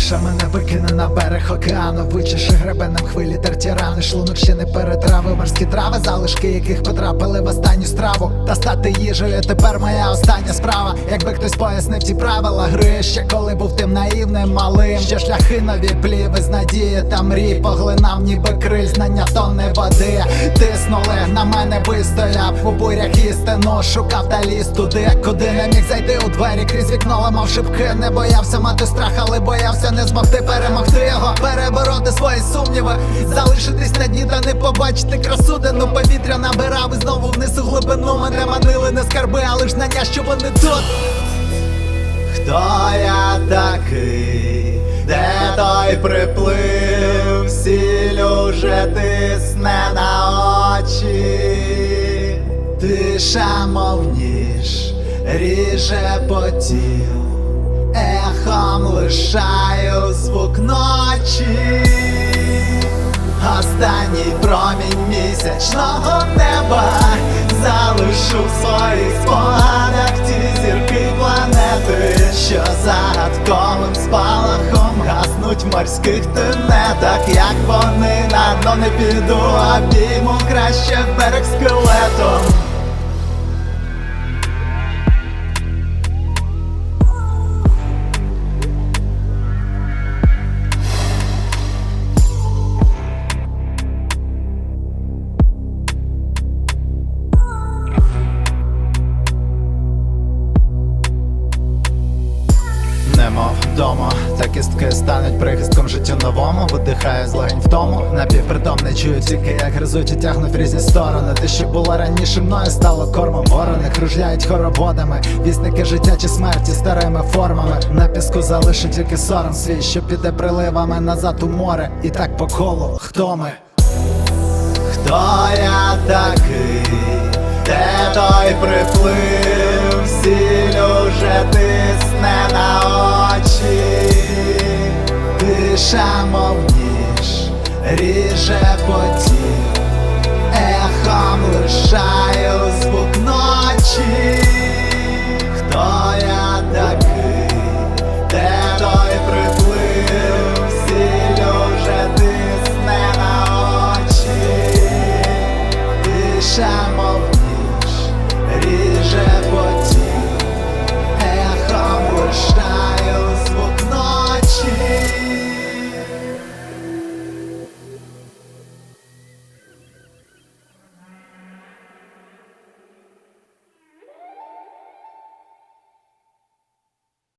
Тиша мене викине на берег океану Вичеши гребенем хвилі терті рани Шлунок ще не перетравив морські трави, залишки яких потрапили в останню страву. Та стати їжею тепер моя остання справа. Якби хтось пояснив ці правила гри, ще коли був тим наївним малим. Ще шляхи нові пліви з надії та мрій Поглинав ніби криль знання тонни води. Тиснули на мене вистояв у бурях істину Шукав та ліз туди, не міг зайти у двері крізь вікно ламав шибки, не боявся мати страх, але боявся не змогти перемогти його, перебороти свої сумніви, залишитись на дні та не побачити красу, де ну повітря набирав і знову вниз у глибину мене манили не скарби, а лиш знання, що вони тут. Хто я такий? Де той приплив? Сіль уже тисне на очі. Тиша, мов ніж, ріже по тілу, ехом лишаю звук ночі. Останній промінь місячного неба залишу в своїх спогадах ті зірки планети, що загадковим спалахом гаснуть в морських тенетах, як вони на дно не піду, обійму краще берег скелетом. Немов вдома, та кістки стануть прихистком життю новому. Видихаю з легень втому. Напівпритомне чую тільки, як гризуть і тягнуть в різні сторони. Те, що було раніше мною, стало кормом. Ворони кружляють хороводами. Вісники життя чи смерті старими формами. На піску залишу тільки сором свій, що піде приливами назад у море. І так по колу. Хто ми? Хто я такий? Де той приплив? душа, ніж, ріже потів, ехом лишаю.